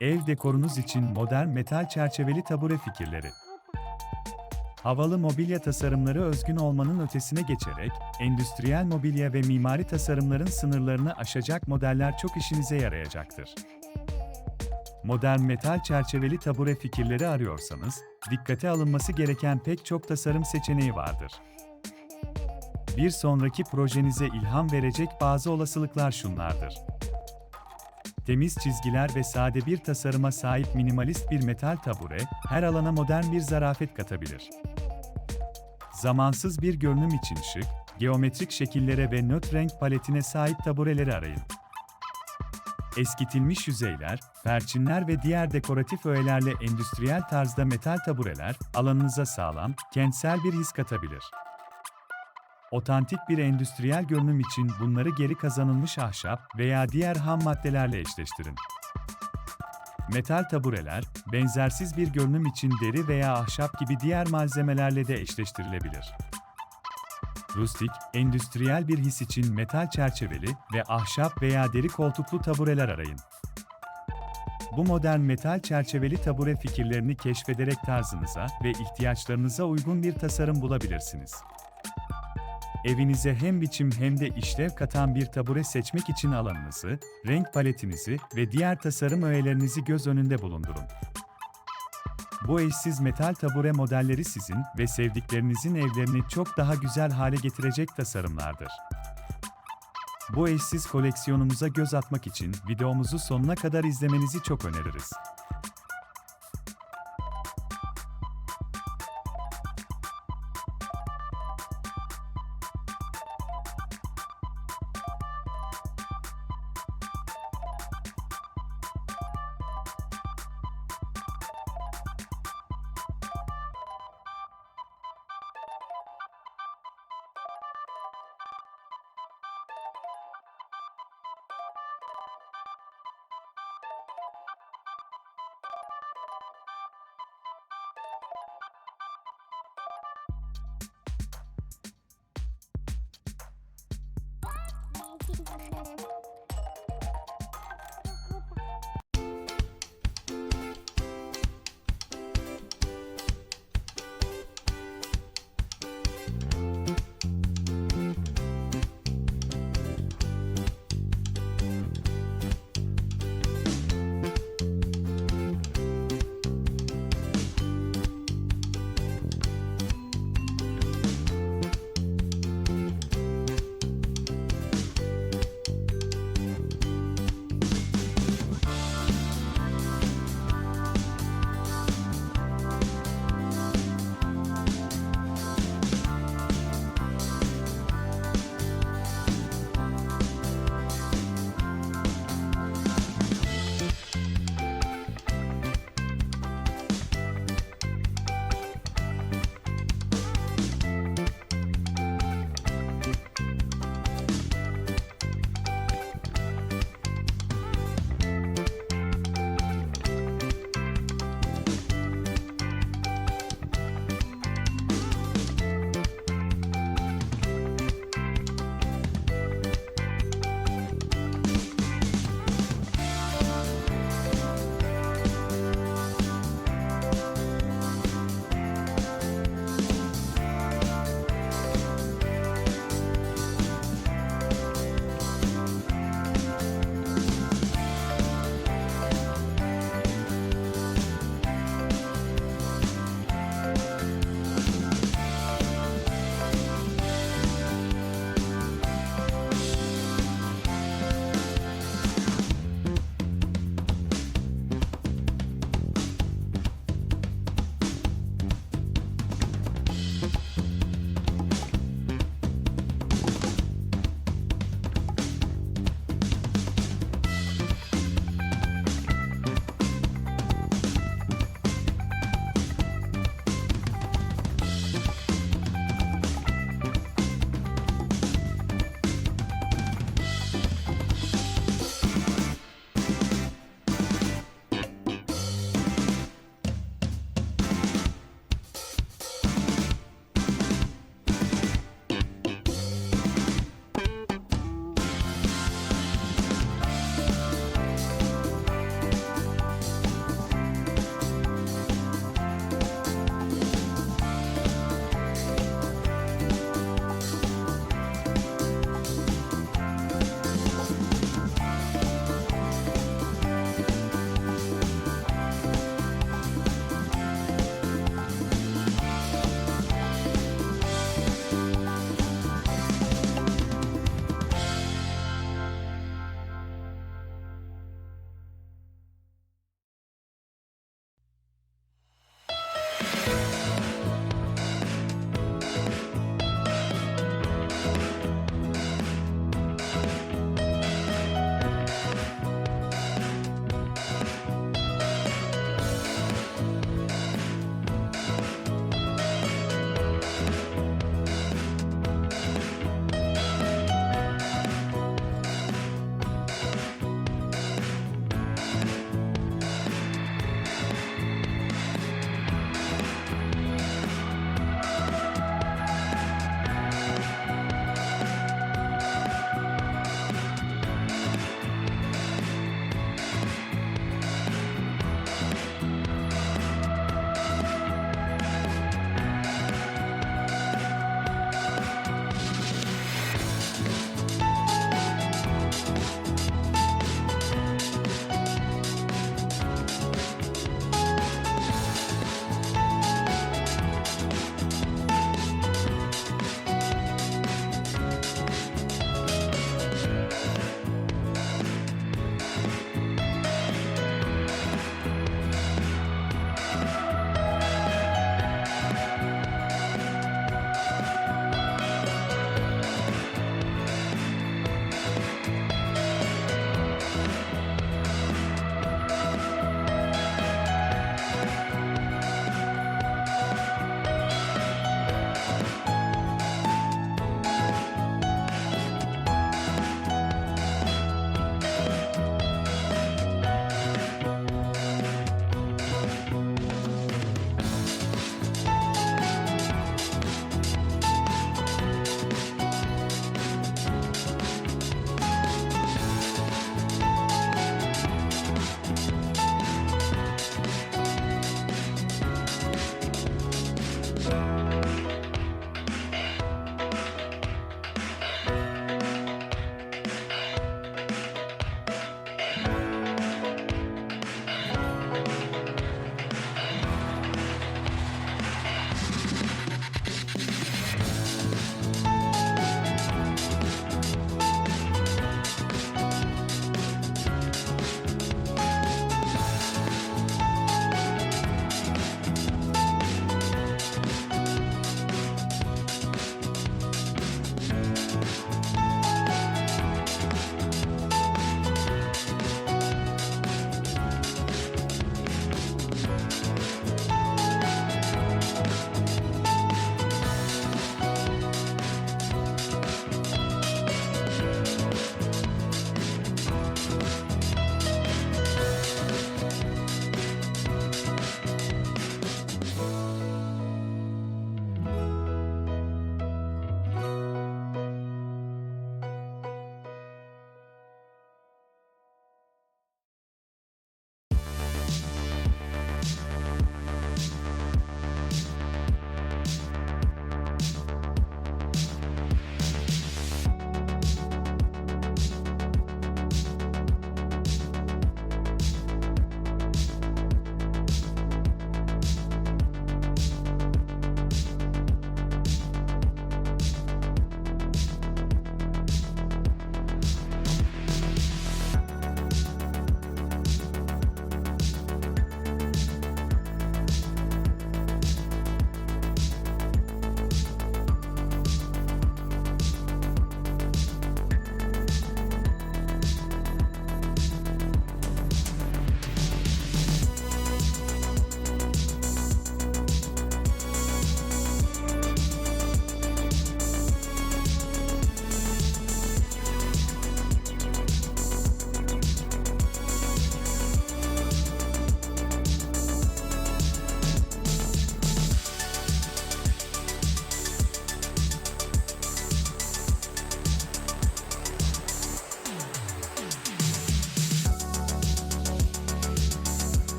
Ev dekorunuz için modern metal çerçeveli tabure fikirleri. Havalı mobilya tasarımları özgün olmanın ötesine geçerek, endüstriyel mobilya ve mimari tasarımların sınırlarını aşacak modeller çok işinize yarayacaktır. Modern metal çerçeveli tabure fikirleri arıyorsanız, dikkate alınması gereken pek çok tasarım seçeneği vardır. Bir sonraki projenize ilham verecek bazı olasılıklar şunlardır. Temiz çizgiler ve sade bir tasarıma sahip minimalist bir metal tabure, her alana modern bir zarafet katabilir. Zamansız bir görünüm için şık, geometrik şekillere ve nötr renk paletine sahip tabureleri arayın. Eskitilmiş yüzeyler, perçinler ve diğer dekoratif öğelerle endüstriyel tarzda metal tabureler, alanınıza sağlam, kentsel bir his katabilir. Otantik bir endüstriyel görünüm için bunları geri kazanılmış ahşap veya diğer ham maddelerle eşleştirin. Metal tabureler, benzersiz bir görünüm için deri veya ahşap gibi diğer malzemelerle de eşleştirilebilir. Rustik, endüstriyel bir his için metal çerçeveli ve ahşap veya deri koltuklu tabureler arayın. Bu modern metal çerçeveli tabure fikirlerini keşfederek tarzınıza ve ihtiyaçlarınıza uygun bir tasarım bulabilirsiniz. Evinize hem biçim hem de işlev katan bir tabure seçmek için alanınızı, renk paletinizi ve diğer tasarım öğelerinizi göz önünde bulundurun. Bu eşsiz metal tabure modelleri sizin ve sevdiklerinizin evlerini çok daha güzel hale getirecek tasarımlardır. Bu eşsiz koleksiyonumuza göz atmak için videomuzu sonuna kadar izlemenizi çok öneririz.